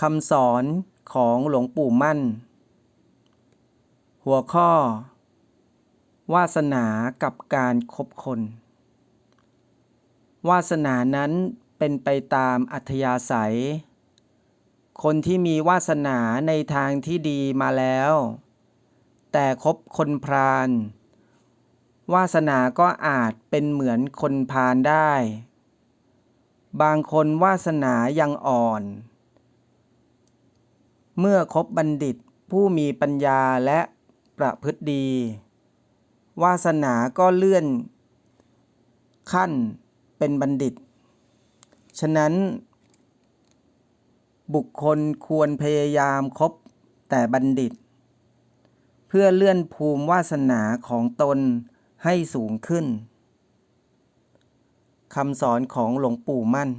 คำสอนของหลวงปู่มั่น หัวข้อ วาสนากับการคบคน วาสนานั้นเป็นไปตามอัธยาศัย คนที่มีวาสนาในทางที่ดีมาแล้ว แต่คบคนพราลวาสนาก็อาจเป็นเหมือนคนพาลได้ บางคนวาสนายังอ่อน เมื่อคบบัณฑิตผู้มีปัญญาและประพฤติดี วาสนาก็เลื่อน ขั้นเป็นบัณฑิต ฉะนั้น บุคคลควรพยายามคบแต่บัณฑิต เพื่อเลื่อนภูมิวาสนาของตนให้สูงขึ้นคำสอนของหลวงปู่มั่น